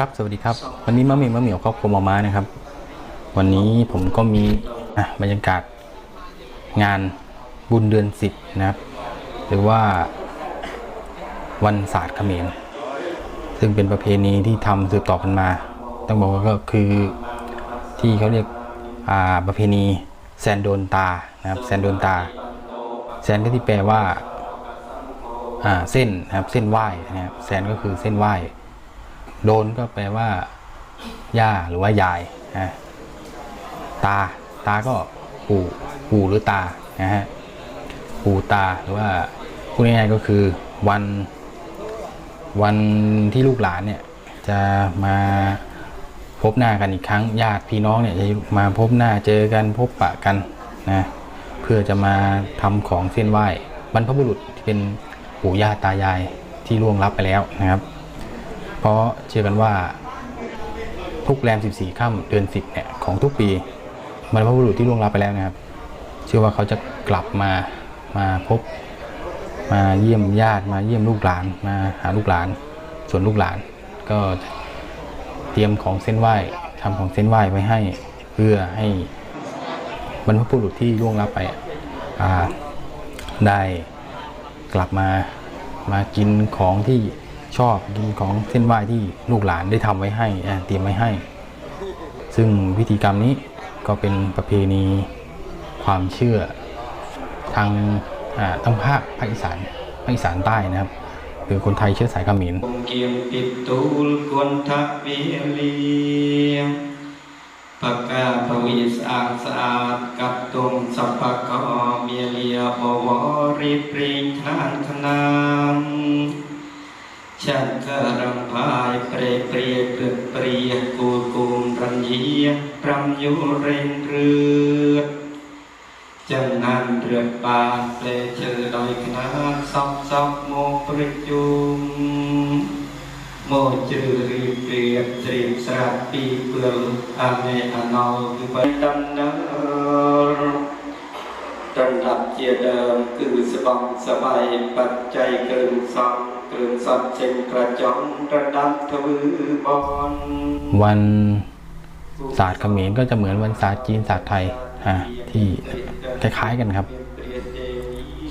ครับ สวัสดีครับ วันนี้มะเหมี่ยวมะเหมี่ยวครอบครัวมาม้านะครับ วันนี้ผมก็มีอะบรรยากาศงานบุญเดือนสิบนะครับ หรือว่าวันศาสตร์เขมร ซึ่งเป็นประเพณีที่ทำสืบต่อกันมา ต้องบอกว่าก็คือที่เขาเรียกอ่าประเพณีแซนโดนตานะครับแซนโดนตา แซนก็ที่แปลว่าอ่าเส้นนะครับเส้นไหว้นะครับแซนก็คือเส้นไหว้ โดนก็แปลว่า ย่าหรือว่ายายนะตา ตาก็ปู่ปู่หรือตานะฮะปู่ตาหรือว่าพูดง่ายๆก็คือวันวันที่ลูกหลานเนี่ยจะมาพบหน้ากันอีกครั้งญาติพี่น้องเนี่ยจะมาพบหน้าเจอกันพบปะกันนะเพื่อจะมาทำของเส้นไหว้บรรพบุรุษที่เป็นปู่ย่าตายายที่ล่วงลับไปแล้วนะครับ เพราะเชื่อกันว่าทุกแรม 14ค่ำเดือน 10เนี่ยของทุกปีบรรพบุรุษที่ล่วงลับไปแล้วนะครับ เชื่อว่าเขาจะกลับมามาพบ มาเยี่ยมญาติมาเยี่ยมลูกหลานมาหาลูกหลาน ส่วนลูกหลาน ก็เตรียมของเส้นไหว้ทำของเส้นไหว้ไว้ให้เพื่อให้บรรพบุรุษที่ล่วงลับไปอ่าได้กลับมามากินของที่ ชอบกินของเส้นไหว้ที่ลูกหลานได้ทำไว้ให้เตรียมไว้ให้ ซึ่งพิธีกรรมนี้ก็เป็นประเพณีความเชื่อทางทั้งภาคภาคอีสานภาคอีสานใต้นะครับคือคนไทยเชื้อสายขมิ้นปากาภวีสอาสะอาดกับตรงสัพพะกอเมียเลียบวริปริงทานธนา ចាត់ករំផាយព្រេព្រាព្រឹកព្រាគូលគូមរញ្ញាប្រំយុរេនរឿតចំណានរឹបបានផ្លែឈើដោយខ្នាតសពសពមកប្រជុំមកជ្រឺរៀបរៀបត្រៀមស្រាប់ពីព្រិលអានេអណោគឺបដំណើរ ตระหนักเกียเดิมคือสบองสบายปัจจัยเกินสังเกินสอบเชิงกระจองระดับทวือบอลวันศาสตร์เขมรก็จะเหมือนวันศาสตร์จีนศาสตร์ไทยอ่ที่คล้ายๆกันครับ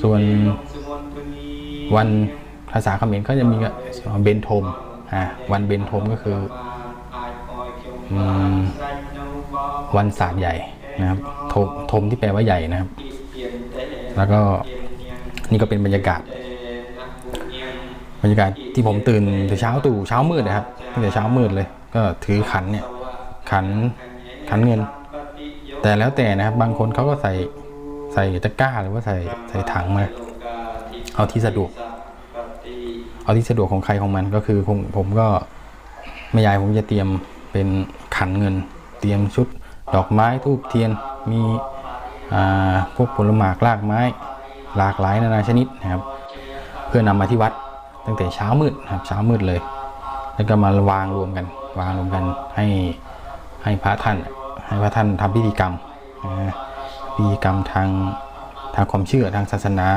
ส่วนวันภาษาเขมรก็จะมีเบนทมอ่วันเบนทมก็คือวันศาสตร์ใหญ่นะครับทมทมที่แปลว่าใหญ่นะครับ แล้วก็นี่ก็เป็นบรรยากาศ บรรยากาศที่ผมตื่นแต่เช้าตู่เช้ามืดนะครับตั้งแต่เช้ามืดเลย ก็ถือขันเนี่ยขันขันเงิน แต่แล้วแต่นะครับบางคนเขาก็ใส่ใส่ตะกร้าหรือว่าใส่ใส่ถังมา เอาที่สะดวก เอาที่สะดวกของใครของมันก็คือผมผมก็แม่ยายผมจะเตรียมเป็นขันเงิน เตรียมชุด ดอกไม้ทูบเทียนมี พวกผลหมากรากไม้ หลากหลายนานาชนิดนะครับ เพื่อนำมาที่วัดตั้งแต่เช้ามืดนะครับเช้ามืดเลย แล้วก็มาวางรวมกัน วางรวมกันให้ให้พระท่านให้พระท่านทำพิธีกรรมนะพิธีกรรมทางทางความเชื่อทางศาสนา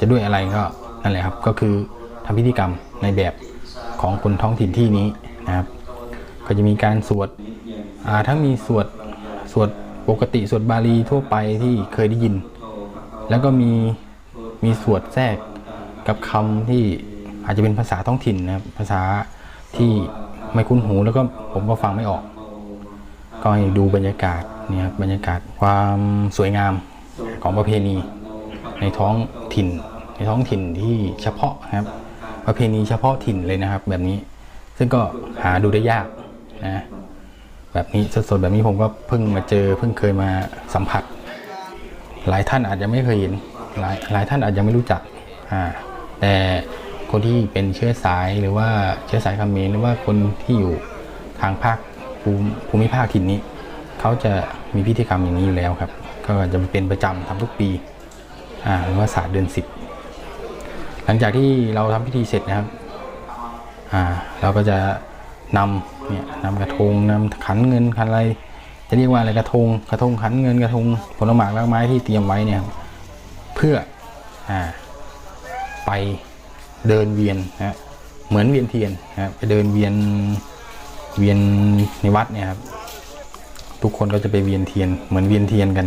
จะด้วยอะไรก็นั่นแหละครับก็คือทำพิธีกรรมในแบบของคนท้องถิ่นที่นี้นะครับ ก็จะมีการสวดทั้งมีสวดสวด ปกติสวดบาลีทั่วไปที่เคยได้ยิน แล้วก็มีมีสวดแทรกกับคำที่อาจจะเป็นภาษาท้องถิ่นนะครับภาษาที่ไม่คุ้นหูแล้วก็ผมก็ฟังไม่ออก ก็ให้ดูบรรยากาศเนี่ยครับบรรยากาศความสวยงามของประเพณี ในท้องถิ่น ในท้องถิ่นที่เฉพาะครับ ประเพณีเฉพาะถิ่นเลยนะครับ แบบนี้ ซึ่งก็หาดูได้ยากนะ แบบนี้สดๆแบบนี้ผมก็เพิ่งมาเจอเพิ่งเคยมาสัมผัส หลายท่านอาจจะไม่เคยเห็นหลายหลายท่านอาจจะไม่รู้จักอ่าแต่คนที่เป็นเชื้อสายหรือว่าเชื้อสายเมรหรือว่าคนที่อยู่ทางภาคภูมิภูมิภาคถิ่นนี้ เขาจะมีพิธีกรรมอย่างนี้อยู่แล้วครับ ก็จะเป็นประจำทำทุกปีอ่าหรือว่าศาสตร์เดือนสิบหลังจากที่เราทำพิธีเสร็จนะครับอ่าเราก็จะนำเนี่ยนำกระทงนำขันเงินขันอะไร จะเรียกว่าอะไรกระทงกระทงขันเงินกระทงผลหมากรากไม้ที่เตรียมไว้เนี่ยเพื่ออ่าไปเดินเวียนนะฮะเหมือนเวียนเทียนนะไปเดินเวียนเวียนในวัดเนี่ยครับทุกคนก็จะไปเวียนเทียนเหมือนเวียนเทียนกัน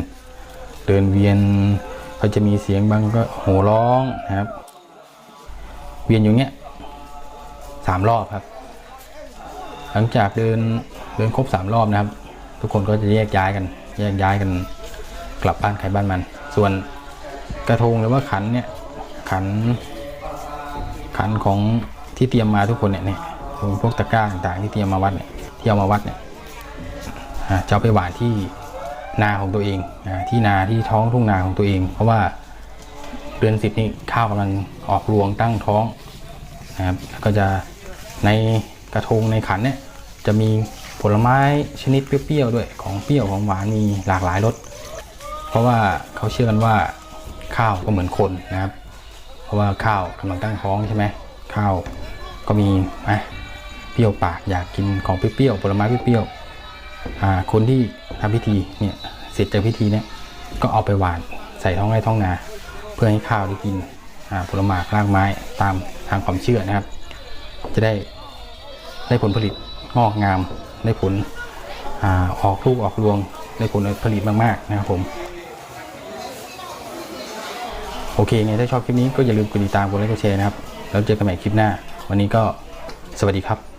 เดินเวียนเขาจะมีเสียงบางก็โห่ร้องนะครับ เวียนอยู่เนี้ยสามรอบครับ หลังจากเดินเดินครบสามรอบนะครับ ทุกคนก็จะแยกย้ายกัน แยกย้ายกันกลับบ้านใครบ้านมัน ส่วนกระทงหรือว่าขันเนี่ยขันขันของที่เตรียมมาทุกคนเนี่ยเนี่ยพวกตะกร้าต่างๆที่เตรียมมาวัดเนี่ยที่เอามาวัดเนี่ยจะเอาไปหวานที่นาของตัวเองอที่นาที่ท้องทุ่งนาของตัวเอง เพราะว่าเดือนสิบนี่ข้าวกำลังออกรวงตั้งท้องนะครับก็จะใน กระทงในขันเนี่ยจะมีผลไม้ชนิดเปรี้ยวๆด้วยของเปรี้ยวของหวานมีหลากหลายรสเพราะว่าเขาเชื่อกันว่าข้าวก็เหมือนคนนะครับ เพราะว่าข้าวกำลังตั้งท้องใช่ไหมข้าวก็มีอะเปรี้ยวปากอยากกินของเปรี้ยวๆผลไม้เปรี้ยวๆคนที่ทำพิธีเนี่ยเสร็จจากพิธีเนี่ยก็เอาไปหวานใส่ท้องไร่ท้องนา เพื่อให้ข้าวได้กินผลไม้รากไม้ตามทางความเชื่อนะครับ จะได้ ได้ผลผลิตงอกงาม ได้ผลอออกลูกออกรวง ได้ผลผลิตมากๆนะครับผมโอเคไงถ้าชอบคลิปนี้ก็อย่าลืมกดติดตามกดไลค์กดแชร์นะครับ แล้วเจอกันใหม่คลิปหน้า วันนี้ก็สวัสดีครับ